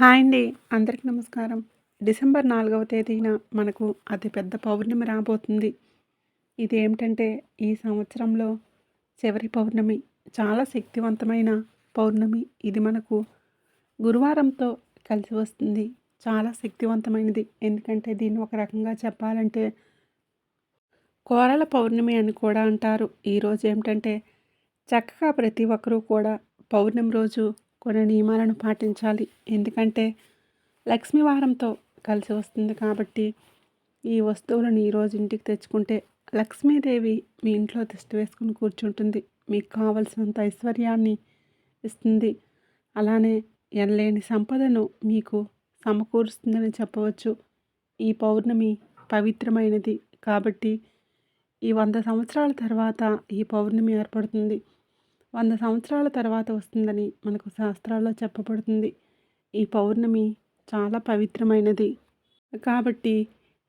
Hi అండి. అందరికీ నమస్కారం. డిసెంబర్ నాలుగవ తేదీన మనకు అతిపెద్ద పౌర్ణమి రాబోతుంది. ఇది ఏమిటంటే ఈ సంవత్సరంలో చివరి పౌర్ణమి చాలా శక్తివంతమైన పౌర్ణమి. ఇది మనకు గురువారంతో కలిసి వస్తుంది. చాలా శక్తివంతమైనది. ఎందుకంటే దీన్ని ఒక రకంగా చెప్పాలంటే కోరల పౌర్ణమి అని కూడా అంటారు. ఈరోజు ఏమిటంటే చక్కగా ప్రతి ఒక్కరూ కూడా పౌర్ణమి రోజు కొన్ని నియమాలను పాటించాలి. ఎందుకంటే లక్ష్మీ వారంతో కలిసి వస్తుంది కాబట్టి ఈ వస్తువులను ఈరోజు ఇంటికి తెచ్చుకుంటే లక్ష్మీదేవి మీ ఇంట్లో దిష్టి వేసుకుని కూర్చుంటుంది. మీకు కావలసినంత ఐశ్వర్యాన్ని ఇస్తుంది. అలానే ఎనలేని సంపదను మీకు సమకూరుస్తుందని చెప్పవచ్చు. ఈ పౌర్ణమి పవిత్రమైనది కాబట్టి ఈ వంద సంవత్సరాల తర్వాత ఈ పౌర్ణమి ఏర్పడుతుంది. వంద సంవత్సరాల తర్వాత వస్తుందని మనకు శాస్త్రాల్లో చెప్పబడుతుంది. ఈ పౌర్ణమి చాలా పవిత్రమైనది. కాబట్టి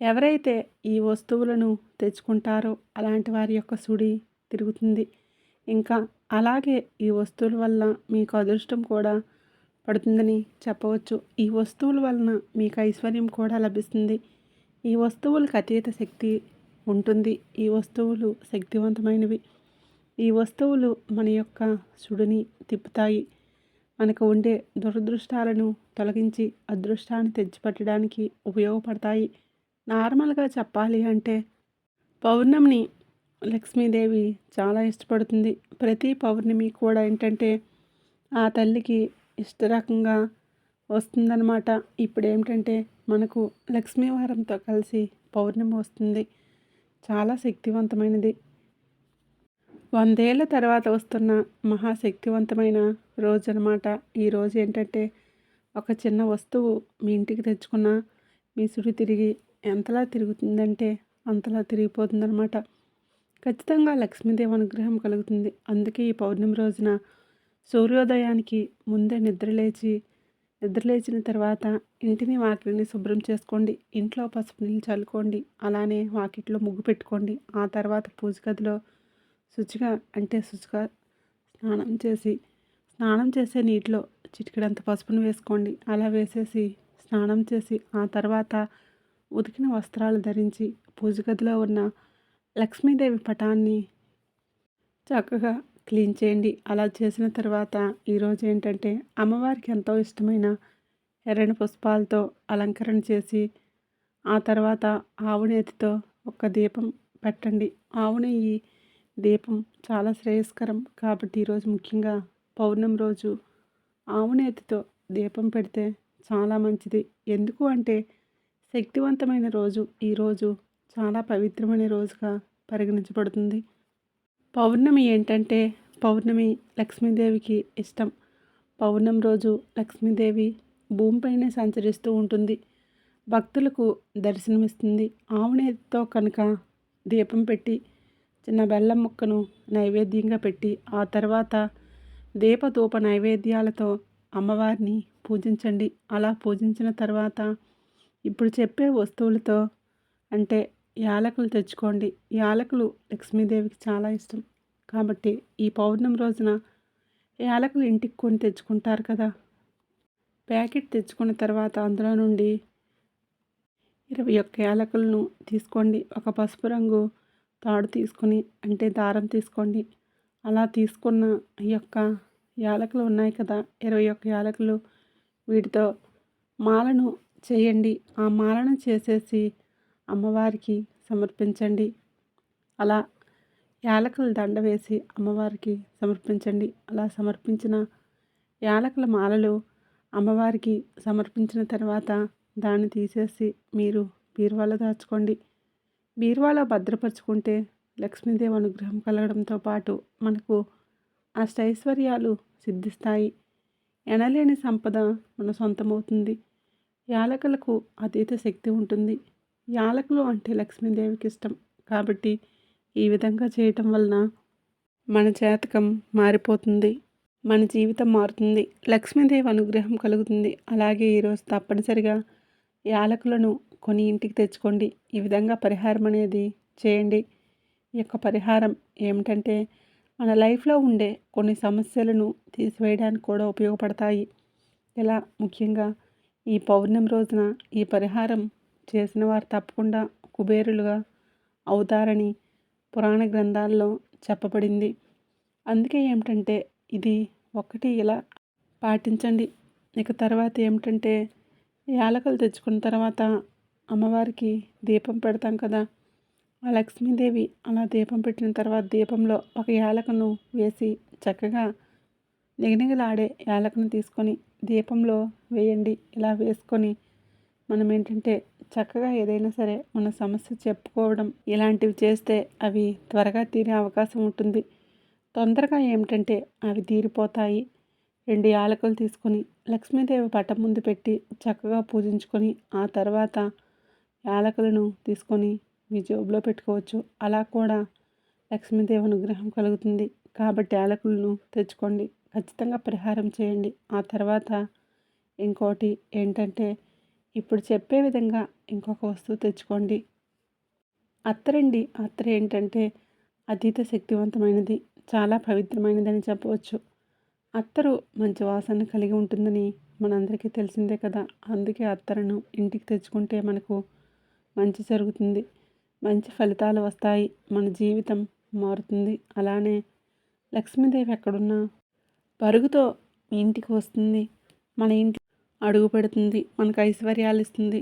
ఎవరైతే ఈ వస్తువులను తెచ్చుకుంటారో అలాంటి వారి యొక్క సుడి తిరుగుతుంది. ఇంకా అలాగే ఈ వస్తువుల వల్ల మీకు అదృష్టం కూడా పడుతుందని చెప్పవచ్చు. ఈ వస్తువుల వలన మీకు ఐశ్వర్యం కూడా లభిస్తుంది. ఈ వస్తువులకు అతీత శక్తి ఉంటుంది. ఈ వస్తువులు శక్తివంతమైనవి. ఈ వస్తువులు మన యొక్క సుడిని తిప్పుతాయి. మనకు ఉండే దురదృష్టాలను తొలగించి అదృష్టాన్ని తెచ్చిపెట్టడానికి ఉపయోగపడతాయి. నార్మల్గా చెప్పాలి అంటే పౌర్ణమిని లక్ష్మీదేవి చాలా ఇష్టపడుతుంది. ప్రతి పౌర్ణమి కూడా ఏంటంటే ఆ తల్లికి ఇష్టరకంగా వస్తుందన్నమాట. ఇప్పుడు ఏమిటంటే మనకు లక్ష్మీవారంతో కలిసి పౌర్ణమి వస్తుంది. చాలా శక్తివంతమైనది. వందేళ్ళ తర్వాత వస్తున్న మహాశక్తివంతమైన రోజు అనమాట ఈ రోజు ఏంటంటే ఒక చిన్న వస్తువు మీ ఇంటికి తెచ్చుకున్న మీ సుడి తిరిగి ఎంతలా తిరుగుతుందంటే అంతలా తిరిగిపోతుందనమాట ఖచ్చితంగా లక్ష్మీదేవి అనుగ్రహం కలుగుతుంది. అందుకే ఈ పౌర్ణమి రోజున సూర్యోదయానికి ముందే నిద్రలేచి నిద్రలేచిన తర్వాత ఇంటిని వాకిలిని శుభ్రం చేసుకోండి. ఇంట్లో పసుపు నీళ్ళు చల్లుకోండి. అలానే వాకిట్లో ముగ్గు పెట్టుకోండి. ఆ తర్వాత పూజ గదిలో శుచిగా అంటే శుచిగా స్నానం చేసి స్నానం చేసే నీటిలో చిటికెడంత పసుపును వేసుకోండి. అలా వేసేసి స్నానం చేసి ఆ తర్వాత ఉతికిన వస్త్రాలు ధరించి పూజ గదిలో ఉన్న లక్ష్మీదేవి పటాన్ని చక్కగా క్లీన్ చేయండి. అలా చేసిన తర్వాత ఈరోజు ఏంటంటే అమ్మవారికి ఎంతో ఇష్టమైన ఎర్రని పుష్పాలతో అలంకరణ చేసి ఆ తర్వాత ఆవు నేతితో ఒక దీపం పెట్టండి. ఆవు నెయ్యి దీపం చాలా శ్రేయస్కరం. కాబట్టి ఈరోజు ముఖ్యంగా పౌర్ణమి రోజు ఆవునేతితో దీపం పెడితే చాలా మంచిది. ఎందుకు అంటే శక్తివంతమైన రోజు. ఈరోజు చాలా పవిత్రమైన రోజుగా పరిగణించబడుతుంది. పౌర్ణమి ఏంటంటే పౌర్ణమి లక్ష్మీదేవికి ఇష్టం. పౌర్ణమి రోజు లక్ష్మీదేవి భూమిపైనే సంచరిస్తూ ఉంటుంది. భక్తులకు దర్శనమిస్తుంది. ఆవునేతితో కనుక దీపం పెట్టి చిన్న బెల్లం ముక్కను నైవేద్యంగా పెట్టి ఆ తర్వాత దీపధూప నైవేద్యాలతో అమ్మవారిని పూజించండి. అలా పూజించిన తర్వాత ఇప్పుడు చెప్పే వస్తువులతో అంటే యాలకులు తెచ్చుకోండి. యాలకులు లక్ష్మీదేవికి చాలా ఇష్టం. కాబట్టి ఈ పౌర్ణమి రోజున యాలకులు ఇంటికి కొని తెచ్చుకుంటారు కదా. ప్యాకెట్ తెచ్చుకున్న తర్వాత అందులో నుండి ఇరవై ఒక్క యాలకులను తీసుకోండి. ఒక పసుపు రంగు తాడు తీసుకొని అంటే దారం తీసుకోండి. అలా తీసుకున్న ఈ యొక్క యాలకులు ఉన్నాయి కదా ఇరవై ఒక్క యాలకులు వీటితో మాలను చేయండి. ఆ మాలను చేసేసి అమ్మవారికి సమర్పించండి. అలా యాలకుల దండ వేసి అమ్మవారికి సమర్పించండి. అలా సమర్పించిన యాలకుల మాలలు అమ్మవారికి సమర్పించిన తర్వాత దాన్ని తీసేసి మీరు బీరువాలో దాచుకోండి. బీరువాలో భద్రపరుచుకుంటే లక్ష్మీదేవి అనుగ్రహం కలగడంతో పాటు మనకు అష్టైశ్వర్యాలు సిద్ధిస్తాయి. ఎనలేని సంపద మన సొంతమవుతుంది. యాలకులకు అతీత శక్తి ఉంటుంది. యాలకులు అంటే లక్ష్మీదేవికి ఇష్టం. కాబట్టి ఈ విధంగా చేయటం వలన మన జాతకం మారిపోతుంది. మన జీవితం మారుతుంది. లక్ష్మీదేవి అనుగ్రహం కలుగుతుంది. అలాగే ఈరోజు తప్పనిసరిగా యాలకులను కొని ఇంటికి తెచ్చుకోండి. ఈ విధంగా పరిహారం అనేది చేయండి. ఈ యొక్క పరిహారం ఏమిటంటే మన లైఫ్లో ఉండే కొన్ని సమస్యలను తీసివేయడానికి కూడా ఉపయోగపడతాయి. ఇలా ముఖ్యంగా ఈ పౌర్ణమి రోజున ఈ పరిహారం చేసిన వారు తప్పకుండా కుబేరులుగా అవుతారని పురాణ గ్రంథాల్లో చెప్పబడింది. అందుకే ఏమిటంటే ఇది ఒకటి ఇలా పాటించండి. ఇక తర్వాత ఏమిటంటే యాలకులు తెచ్చుకున్న తర్వాత అమ్మవారికి దీపం పెడతాం కదా. ఆ లక్ష్మీదేవి అలా దీపం పెట్టిన తర్వాత దీపంలో ఒక యాలకను వేసి చక్కగా నిగనిగలాడే యాలకను తీసుకొని దీపంలో వేయండి. ఇలా వేసుకొని మనం ఏంటంటే చక్కగా ఏదైనా సరే మన సమస్య చెప్పుకోవడం ఇలాంటివి చేస్తే అవి త్వరగా తీరే అవకాశం ఉంటుంది. తొందరగా ఏమిటంటే అవి తీరిపోతాయి. రెండు యాలకులు తీసుకొని లక్ష్మీదేవి పటం ముందు పెట్టి చక్కగా పూజించుకొని ఆ తర్వాత యాలకులను తీసుకొని మీ జేబులో పెట్టుకోవచ్చు. అలా కూడా లక్ష్మీదేవి అనుగ్రహం కలుగుతుంది. కాబట్టి యాలకులను తెచ్చుకోండి. ఖచ్చితంగా పరిహారం చేయండి. ఆ తర్వాత ఇంకోటి ఏంటంటే ఇప్పుడు చెప్పే విధంగా ఇంకొక వస్తువు తెచ్చుకోండి. అత్తరండి. అత్తర ఏంటంటే అతీత శక్తివంతమైనది. చాలా పవిత్రమైనదని చెప్పవచ్చు. అత్తరు మంచి వాసన కలిగి ఉంటుందని మనందరికీ తెలిసిందే కదా. అందుకే అత్తరును ఇంటికి తెచ్చుకుంటే మనకు మంచి జరుగుతుంది. మంచి ఫలితాలు వస్తాయి. మన జీవితం మారుతుంది. అలానే లక్ష్మీదేవి ఎక్కడున్నా పరుగుతో ఇంటికి వస్తుంది. మన ఇంటి అడుగు పెడుతుంది. మనకు ఐశ్వర్యాలు ఇస్తుంది.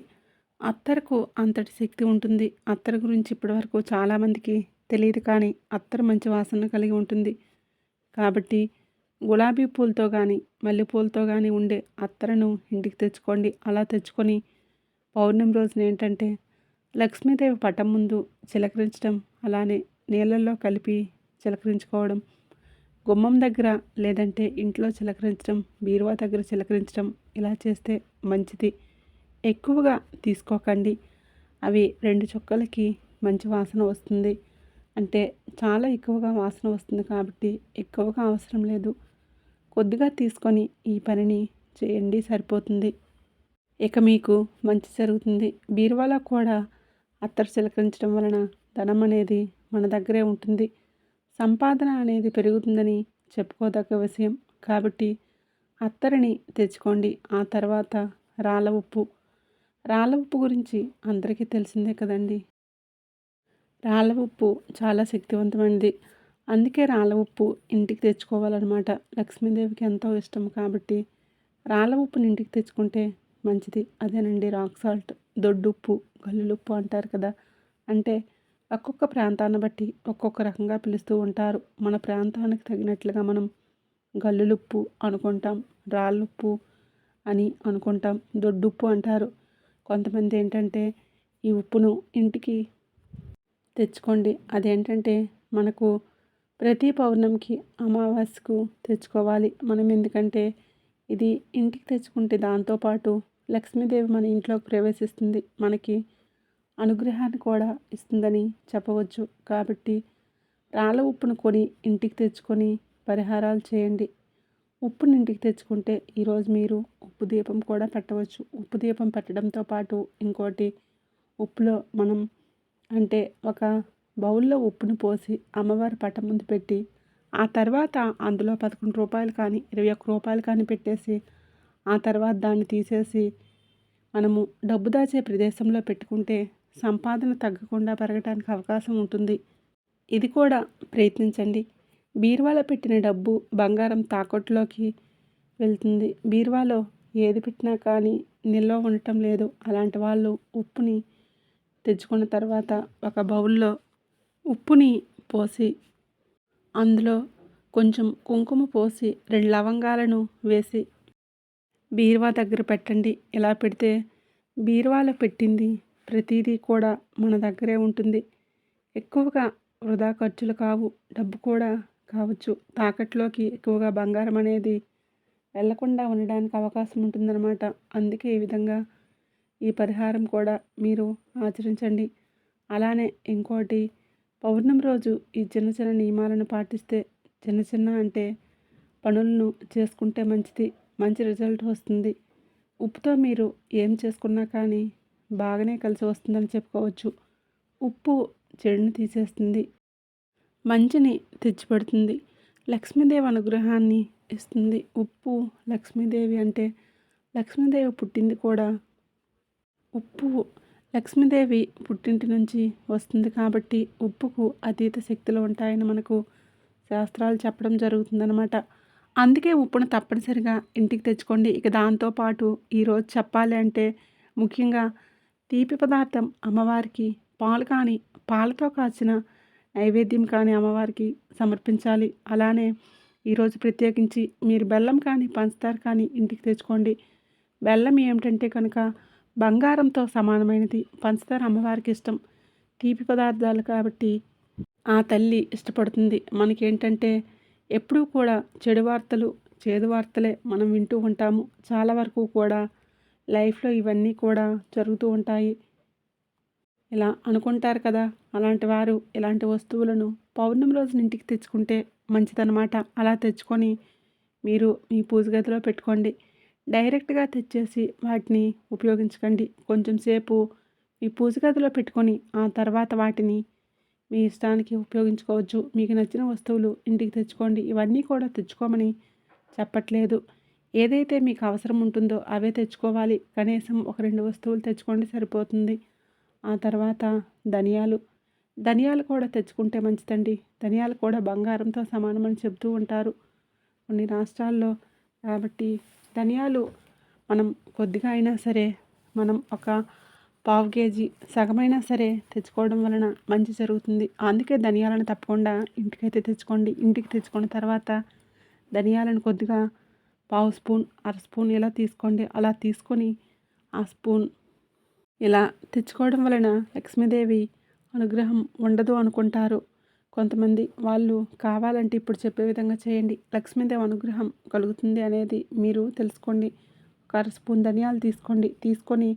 అత్తరుకు అంతటి శక్తి ఉంటుంది. అత్తరు గురించి ఇప్పటివరకు చాలామందికి తెలియదు కానీ అత్తరు మంచి వాసన కలిగి ఉంటుంది. కాబట్టి గులాబీ పూలతో కానీ మల్లెపూలతో కానీ ఉండే అత్తరను ఇంటికి తెచ్చుకోండి. అలా తెచ్చుకొని పౌర్ణమి రోజున ఏంటంటే లక్ష్మీదేవి పటం ముందు చిలకరించడం అలానే నీళ్ళల్లో కలిపి చిలకరించుకోవడం గుమ్మం దగ్గర లేదంటే ఇంట్లో చిలకరించడం బీరువా దగ్గర చిలకరించడం ఇలా చేస్తే మంచిది. ఎక్కువగా తీసుకోకండి. అవి రెండు చుక్కలకి మంచి వాసన వస్తుంది. అంటే చాలా ఎక్కువగా వాసన వస్తుంది కాబట్టి ఎక్కువగా అవసరం లేదు. కొద్దిగా తీసుకొని ఈ పనిని చేయండి సరిపోతుంది. ఇక మీకు మంచి జరుగుతుంది. బీరువాలో కూడా అత్తరు చిలకరించడం వలన ధనం అనేది మన దగ్గరే ఉంటుంది. సంపాదన అనేది పెరుగుతుందని చెప్పుకోదగ్గ విషయం. కాబట్టి అత్తరిని తెచ్చుకోండి. ఆ తర్వాత రాళ్ళ ఉప్పు. రాళ్ళ ఉప్పు గురించి అందరికీ తెలిసిందే కదండి. రాళ్ళ ఉప్పు చాలా శక్తివంతమైనది. అందుకే రాళ్ళ ఉప్పు ఇంటికి తెచ్చుకోవాలన్నమాట. లక్ష్మీదేవికి ఎంతో ఇష్టం కాబట్టి రాళ్ళ ఉప్పుని ఇంటికి తెచ్చుకుంటే మంచిది. అదేనండి రాక్ సాల్ట్ దొడ్డుప్పు గల్లులుప్పు అంటారు కదా. అంటే ఒక్కొక్క ప్రాంతాన్ని బట్టి ఒక్కొక్క రకంగా పిలుస్తూ ఉంటారు. మన ప్రాంతానికి తగినట్లుగా మనం గల్లులుప్పు అనుకుంటాం రాళ్ళుప్పు అని అనుకుంటాం దొడ్డుప్పు అంటారు. కొంతమంది ఏంటంటే ఈ ఉప్పును ఇంటికి తెచ్చుకోండి. అదేంటంటే మనకు ప్రతి పౌర్ణమికి అమావాస్యకు తెచ్చుకోవాలి. మనం ఎందుకంటే ఇది ఇంటికి తెచ్చుకుంటే దాంతోపాటు లక్ష్మీదేవి మన ఇంట్లోకి ప్రవేశిస్తుంది. మనకి అనుగ్రహాన్ని కూడా ఇస్తుందని చెప్పవచ్చు. కాబట్టి రాళ్ళ ఉప్పును కొని ఇంటికి తెచ్చుకొని పరిహారాలు చేయండి. ఉప్పుని ఇంటికి తెచ్చుకుంటే ఈరోజు మీరు ఉప్పు దీపం కూడా పెట్టవచ్చు. ఉప్పు దీపం పెట్టడంతో పాటు ఇంకోటి ఉప్పులో మనం అంటే ఒక బౌల్లో ఉప్పును పోసి అమ్మవారి పట్ట ముందు పెట్టి ఆ తర్వాత అందులో పదకొండు రూపాయలు కానీ ఇరవై ఒక్క రూపాయలు కానీ పెట్టేసి ఆ తర్వాత దాన్ని తీసేసి మనము డబ్బు దాచే ప్రదేశంలో పెట్టుకుంటే సంపాదన తగ్గకుండా పెరగడానికి అవకాశం ఉంటుంది. ఇది కూడా ప్రయత్నించండి. బీరువాలో పెట్టిన డబ్బు బంగారం తాకట్టులోకి వెళ్తుంది. బీరువాలో ఏది పెట్టినా కానీ నిల్వ ఉండటం లేదు. అలాంటి వాళ్ళు ఉప్పుని తెచ్చుకున్న తర్వాత ఒక బౌల్లో ఉప్పుని పోసి అందులో కొంచెం కుంకుమ పోసి రెండు లవంగాలను వేసి బీరువా దగ్గర పెట్టండి. ఇలా పెడితే బీరువాలో పెట్టింది ప్రతిదీ కూడా మన దగ్గరే ఉంటుంది. ఎక్కువగా వృధా ఖర్చులు కావు. డబ్బు కూడా కావచ్చు. తాకట్లోకి ఎక్కువగా బంగారం అనేది వెళ్ళకుండా ఉండడానికి అవకాశం ఉంటుందన్నమాట. అందుకే ఈ విధంగా ఈ పరిహారం కూడా మీరు ఆచరించండి. అలానే ఇంకోటి పౌర్ణమి రోజు ఈ చిన్న చిన్న నియమాలను పాటిస్తే చిన్న చిన్న అంటే పనులను చేసుకుంటే మంచిది. మంచి రిజల్ట్ వస్తుంది. ఉప్పుతో మీరు ఏం చేసుకున్నా కానీ బాగానే కలిసి వస్తుందని చెప్పుకోవచ్చు. ఉప్పు చెడుని తీసేస్తుంది. మంచిని తెచ్చిపెడుతుంది. లక్ష్మీదేవి అనుగ్రహాన్ని ఇస్తుంది. ఉప్పు లక్ష్మీదేవి అంటే లక్ష్మీదేవి పుట్టింది కూడా ఉప్పు లక్ష్మీదేవి పుట్టింటి నుంచి వస్తుంది కాబట్టి ఉప్పుకు అతీత శక్తులు ఉంటాయని మనకు శాస్త్రాలు చెప్పడం జరుగుతుందనమాట అందుకే ఉప్పును తప్పనిసరిగా ఇంటికి తెచ్చుకోండి. ఇక దాంతోపాటు ఈరోజు చెప్పాలి అంటే ముఖ్యంగా తీపి పదార్థం అమ్మవారికి పాలు కానీ పాలతో కాచిన నైవేద్యం కానీ అమ్మవారికి సమర్పించాలి. అలానే ఈరోజు ప్రత్యేకించి మీరు బెల్లం కానీ పంచదార కానీ ఇంటికి తెచ్చుకోండి. బెల్లం ఏమిటంటే కనుక బంగారంతో సమానమైనది. పంచదార అమ్మవారికి ఇష్టం. తీపి పదార్థాలు కాబట్టి ఆ తల్లి ఇష్టపడుతుంది. మనకేంటంటే ఎప్పుడూ కూడా చెడు వార్తలు చేదు వార్తలే మనం వింటూ ఉంటాము. చాలా వరకు కూడా లైఫ్లో ఇవన్నీ కూడా జరుగుతూ ఉంటాయి. ఇలా అనుకుంటారు కదా అలాంటి వారు ఇలాంటి వస్తువులను పౌర్ణమి రోజున ఇంటికి తెచ్చుకుంటే మంచిదన్నమాట. అలా తెచ్చుకొని మీరు మీ పూజ గదిలో పెట్టుకోండి. డైరెక్ట్గా తెచ్చేసి వాటిని ఉపయోగించకండి. కొంచెం సేపు మీ పూజ గదిలో పెట్టుకొని ఆ తర్వాత వాటిని మీ ఇష్టానికి ఉపయోగించుకోవచ్చు. మీకు నచ్చిన వస్తువులు ఇంటికి తెచ్చుకోండి. ఇవన్నీ కూడా తెచ్చుకోమని చెప్పట్లేదు. ఏదైతే మీకు అవసరం ఉంటుందో అవే తెచ్చుకోవాలి. కనీసం ఒక రెండు వస్తువులు తెచ్చుకోండి సరిపోతుంది. ఆ తర్వాత ధనియాలు. ధనియాలు కూడా తెచ్చుకుంటే మంచిదండి. ధనియాలు కూడా బంగారంతో సమానమని చెబుతూ ఉంటారు కొన్ని రాష్ట్రాల్లో. కాబట్టి ధనియాలు మనం కొద్దిగా అయినా సరే మనం ఒక పావు కేజీ సగమైనా సరే తెచ్చుకోవడం వలన మంచి జరుగుతుంది. అందుకే ధనియాలను తప్పకుండా ఇంటికైతే తెచ్చుకోండి. ఇంటికి తెచ్చుకున్న తర్వాత ధనియాలను కొద్దిగా పావు స్పూన్ అర స్పూన్ ఇలా తీసుకోండి. అలా తీసుకొని ఆ స్పూన్ ఇలా తెచ్చుకోవడం వలన లక్ష్మీదేవి అనుగ్రహం ఉండదు అనుకుంటారు. కొంతమంది వాళ్ళు కావాలంటే ఇప్పుడు చెప్పే విధంగా చేయండి. లక్ష్మీదేవి అనుగ్రహం కలుగుతుంది అనేది మీరు తెలుసుకోండి. ఒక అర స్పూన్ ధనియాలు తీసుకోండి. తీసుకొని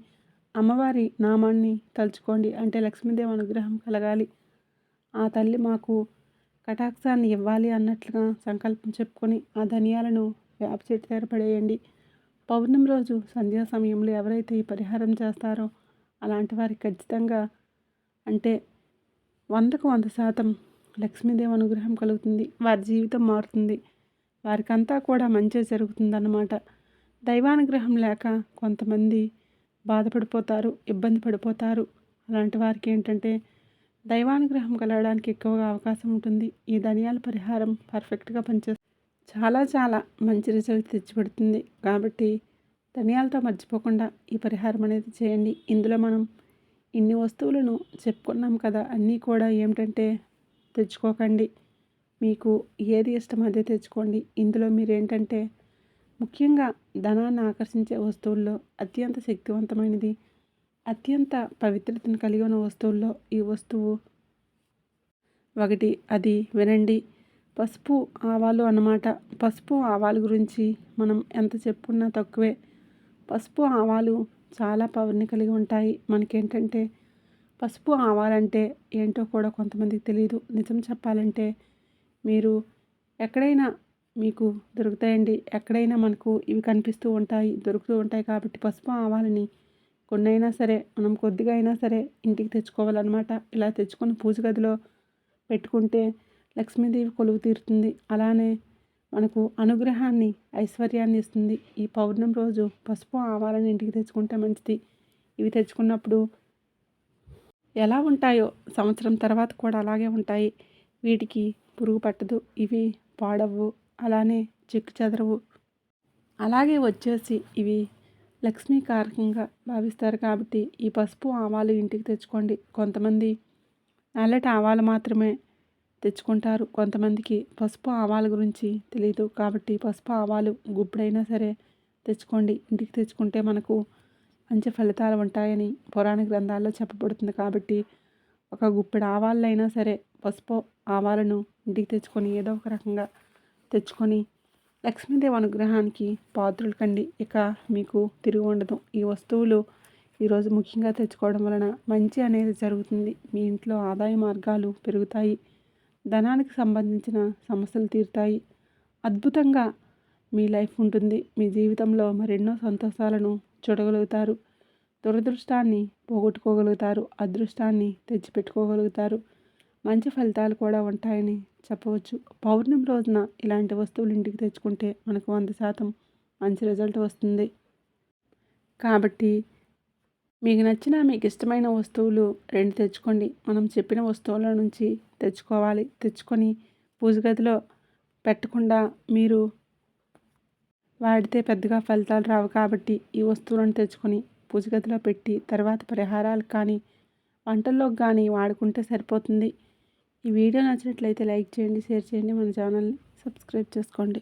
అమ్మవారి నామాన్ని తలుచుకోండి అంటే లక్ష్మీదేవి అనుగ్రహం కలగాలి. ఆ తల్లి మాకు కటాక్షాన్ని ఇవ్వాలి అన్నట్లుగా సంకల్పం చెప్పుకొని ఆ ధనియాలను వేప చెట్టు దగ్గర పడేయండి. పౌర్ణమి రోజు సంధ్యా సమయంలో ఎవరైతే ఈ పరిహారం చేస్తారో అలాంటి వారికి ఖచ్చితంగా అంటే వందకు వంద శాతం లక్ష్మీదేవి అనుగ్రహం కలుగుతుంది. వారి జీవితం మారుతుంది. వారికంతా కూడా మంచి జరుగుతుందన్నమాట. దైవానుగ్రహం లేక కొంతమంది బాధపడిపోతారు ఇబ్బంది పడిపోతారు. అలాంటి వారికి ఏంటంటే దైవానుగ్రహం కలగడానికి ఎక్కువగా అవకాశం ఉంటుంది. ఈ ధనియాల పరిహారం పర్ఫెక్ట్గా పనిచేస్తుంది. చాలా చాలా మంచి రిజల్ట్ తెచ్చిపెడుతుంది. కాబట్టి ధనియాలతో మర్చిపోకుండా ఈ పరిహారం అనేది చేయండి. ఇందులో మనం ఇన్ని వస్తువులను చెప్పుకున్నాం కదా అన్నీ కూడా ఏమిటంటే తెచ్చుకోకండి. మీకు ఏది ఇష్టం అదే తెచ్చుకోండి. ఇందులో మీరు ఏంటంటే ముఖ్యంగా ధనాన్ని ఆకర్షించే వస్తువుల్లో అత్యంత శక్తివంతమైనది అత్యంత పవిత్రతను కలిగి ఉన్న వస్తువుల్లో ఈ వస్తువు ఒకటి. అది వినండి. పసుపు ఆవాలు అన్నమాట. పసుపు ఆవాలు గురించి మనం ఎంత చెప్పుకున్నా తక్కువే. పసుపు ఆవాలు చాలా పవర్ని కలిగి ఉంటాయి. మనకేంటంటే పసుపు ఆవాలంటే ఏంటో కూడా కొంతమందికి తెలియదు నిజం చెప్పాలంటే మీరు ఎక్కడైనా మీకు దొరుకుతాయండి. ఎక్కడైనా మనకు ఇవి కనిపిస్తూ ఉంటాయి దొరుకుతూ ఉంటాయి కాబట్టి పసుపు ఆవాలని కొన్నైనా సరే మనం కొద్దిగా అయినా సరే ఇంటికి తెచ్చుకోవాలన్నమాట. ఇలా తెచ్చుకొని పూజ గదిలో పెట్టుకుంటే లక్ష్మీదేవి కొలువు తీరుతుంది. అలానే మనకు అనుగ్రహాన్ని ఐశ్వర్యాన్ని ఇస్తుంది. ఈ పౌర్ణమి రోజు పసుపు ఆవాలని ఇంటికి తెచ్చుకుంటే మంచిది. ఇవి తెచ్చుకున్నప్పుడు ఎలా ఉంటాయో సంవత్సరం తర్వాత కూడా అలాగే ఉంటాయి. వీటికి పురుగు పట్టదు. ఇవి పాడవు అలానే చెక్కు చెదరవు. అలాగే వచ్చేసి ఇవి లక్ష్మీకారకంగా భావిస్తారు కాబట్టి ఈ పసుపు ఆవాలు ఇంటికి తెచ్చుకోండి. కొంతమంది నల్లటి ఆవాలు మాత్రమే తెచ్చుకుంటారు. కొంతమందికి పసుపు ఆవాల గురించి తెలియదు కాబట్టి పసుపు ఆవాలు గుప్పుడైనా సరే తెచ్చుకోండి. ఇంటికి తెచ్చుకుంటే మనకు మంచి ఫలితాలు ఉంటాయని పురాణ గ్రంథాల్లో చెప్పబడుతుంది కాబట్టి ఒక గుప్పెడు ఆవాళ్ళైనా సరే పసుపు ఆవాలను ఇంటికి తెచ్చుకొని ఏదో ఒక రకంగా తెచ్చుకొని లక్ష్మీదేవి అనుగ్రహానికి పాత్రలు కండి. ఇక మీకు తిరిగి ఉండదు. ఈ వస్తువులు ఈరోజు ముఖ్యంగా తెచ్చుకోవడం వలన మంచి అనేది జరుగుతుంది. మీ ఇంట్లో ఆదాయ మార్గాలు పెరుగుతాయి. ధనానికి సంబంధించిన సమస్యలు తీరుతాయి. అద్భుతంగా మీ లైఫ్ ఉంటుంది. మీ జీవితంలో మరెన్నో సంతోషాలను చూడగలుగుతారు. దురదృష్టాన్ని పోగొట్టుకోగలుగుతారు. అదృష్టాన్ని తెచ్చిపెట్టుకోగలుగుతారు. మంచి ఫలితాలు కూడా ఉంటాయని చెప్పవచ్చు. పౌర్ణమి రోజున ఇలాంటి వస్తువులు ఇంటికి తెచ్చుకుంటే మనకు వంద శాతం మంచి రిజల్ట్ వస్తుంది. కాబట్టి మీకు నచ్చిన మీకు ఇష్టమైన వస్తువులు రెండు తెచ్చుకోండి. మనం చెప్పిన వస్తువుల నుంచి తెచ్చుకోవాలి. తెచ్చుకొని పూజ గదిలో పెట్టకుండా మీరు వాడితే పెద్దగా ఫలితాలు రావు కాబట్టి ఈ వస్తువులను తెచ్చుకొని పూజ గదిలో పెట్టి తర్వాత పరిహారాలు కానీ వంటల్లోకి కానీ వాడుకుంటే సరిపోతుంది. ఈ వీడియో నచ్చినట్లయితే లైక్ చేయండి షేర్ చేయండి మన ఛానల్ని సబ్స్క్రైబ్ చేసుకోండి.